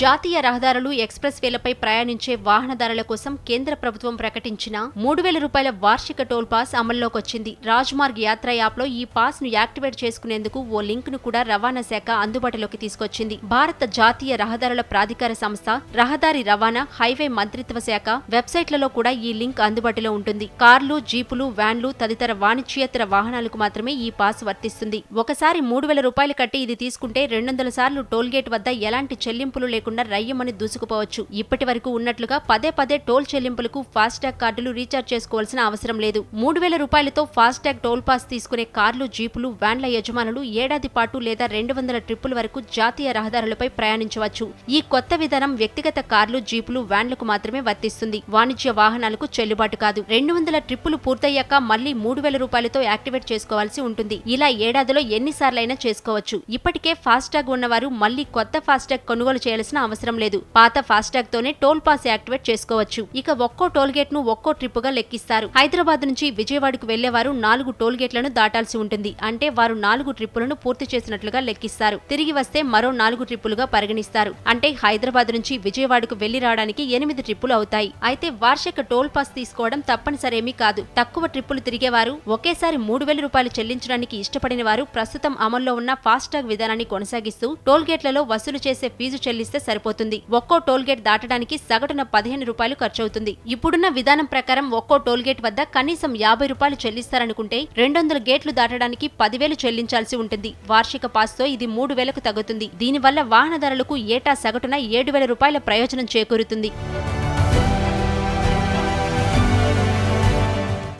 జాతీయ రహదారులు ఎక్స్ప్రెస్ వేలపై ప్రయాణించే వాహనదారుల కోసం కేంద్ర ప్రభుత్వం ప్రకటించిన మూడు వేల రూపాయల వార్షిక టోల్ పాస్ అమల్లోకి వచ్చింది. రాజ్మార్గ్ యాత్ర యాప్లో ఈ పాస్ను యాక్టివేట్ చేసుకునేందుకు ఓ లింక్ను కూడా రవాణా శాఖ అందుబాటులోకి తీసుకొచ్చింది. భారత జాతీయ రహదారుల ప్రాధికార సంస్థ రహదారి రవాణా హైవే మంత్రిత్వ శాఖ వెబ్సైట్లలో కూడా ఈ లింక్ అందుబాటులో ఉంటుంది. కార్లు జీపులు వ్యాన్లు తదితర వాణిజ్యేతర వాహనాలకు మాత్రమే ఈ పాస్ వర్తిస్తుంది. ఒకసారి మూడు వేల రూపాయలు కట్టి ఇది తీసుకుంటే రెండు వందల సార్లు టోల్గేట్ వద్ద ఎలాంటి చెల్లింపులు లేకుండా రయ్యమని దూసుకుపోవచ్చు. ఇప్పటి వరకు ఉన్నట్లుగా పదే పదే టోల్ చెల్లింపులకు ఫాస్టాగ్ కార్డులు రీఛార్జ్ చేసుకోవాల్సిన అవసరం లేదు. మూడు వేల రూపాయలతో ఫాస్టాగ్ టోల్ పాస్ తీసుకునే కార్లు జీపులు వ్యాన్ల యజమానులు ఏడాది పాటు లేదా రెండు వందల ట్రిప్పుల వరకు జాతీయ రహదారులపై ప్రయాణించవచ్చు. ఈ కొత్త విధానం వ్యక్తిగత కార్లు జీపులు వ్యాన్లకు మాత్రమే వర్తిస్తుంది. వాణిజ్య వాహనాలకు చెల్లుబాటు కాదు. రెండు వందల ట్రిప్పులు పూర్తయ్యాక మళ్ళీ మూడు వేల రూపాయలతో యాక్టివేట్ చేసుకోవాల్సి ఉంటుంది. ఇలా ఏడాదిలో ఎన్నిసార్లైనా చేసుకోవచ్చు. ఇప్పటికే ఫాస్టాగ్ ఉన్నవారు మళ్ళీ కొత్త ఫాస్టాగ్ కొనుగోలు చేయాల్సిన అవసరం లేదు. పాత ఫాస్టాగ్ తోనే టోల్ పాస్ యాక్టివేట్ చేసుకోవచ్చు. ఇక ఒక్కో టోల్ గేట్ను ఒక్కో ట్రిప్గా లెక్కిస్తారు. హైదరాబాద్ నుంచి విజయవాడకు వెళ్ళేవారు నాలుగు టోల్ గేట్లను దాటాల్సి ఉంటుంది. అంటే వారు నాలుగు ట్రిప్పులను పూర్తి చేసినట్లుగా లెక్కిస్తారు. తిరిగి వస్తే మరో నాలుగు ట్రిప్పులుగా పరిగణిస్తారు. అంటే హైదరాబాద్ నుంచి విజయవాడకు వెళ్ళి రావడానికి ఎనిమిది ట్రిప్పులు అవుతాయి. అయితే వార్షిక టోల్ పాస్ తీసుకోవడం తప్పనిసరేమీ కాదు. తక్కువ ట్రిప్పులు తిరిగేవారు ఒకేసారి మూడు వేల రూపాయలు చెల్లించడానికి ఇష్టపడిన వారు ప్రస్తుతం అమల్లో ఉన్న ఫాస్టాగ్ విధానాన్ని కొనసాగిస్తూ టోల్ గేట్లలో వసూలు చేసే ఫీజు చెల్లిస్తే సరిపోతుంది. ఒక్కో టోల్గేట్ దాటడానికి సగటున పదిహేను రూపాయలు ఖర్చవుతుంది. ఇప్పుడున్న విధానం ప్రకారం ఒక్కో టోల్గేట్ వద్ద కనీసం యాభై రూపాయలు చెల్లిస్తారనుకుంటే రెండు వందల గేట్లు దాటడానికి పదివేలు చెల్లించాల్సి ఉంటుంది. వార్షిక పాస్తో ఇది మూడు వేలకు తగ్గుతుంది. దీనివల్ల వాహనదారులకు ఏటా సగటున ఏడు వేల రూపాయల ప్రయోజనం చేకూరుతుంది.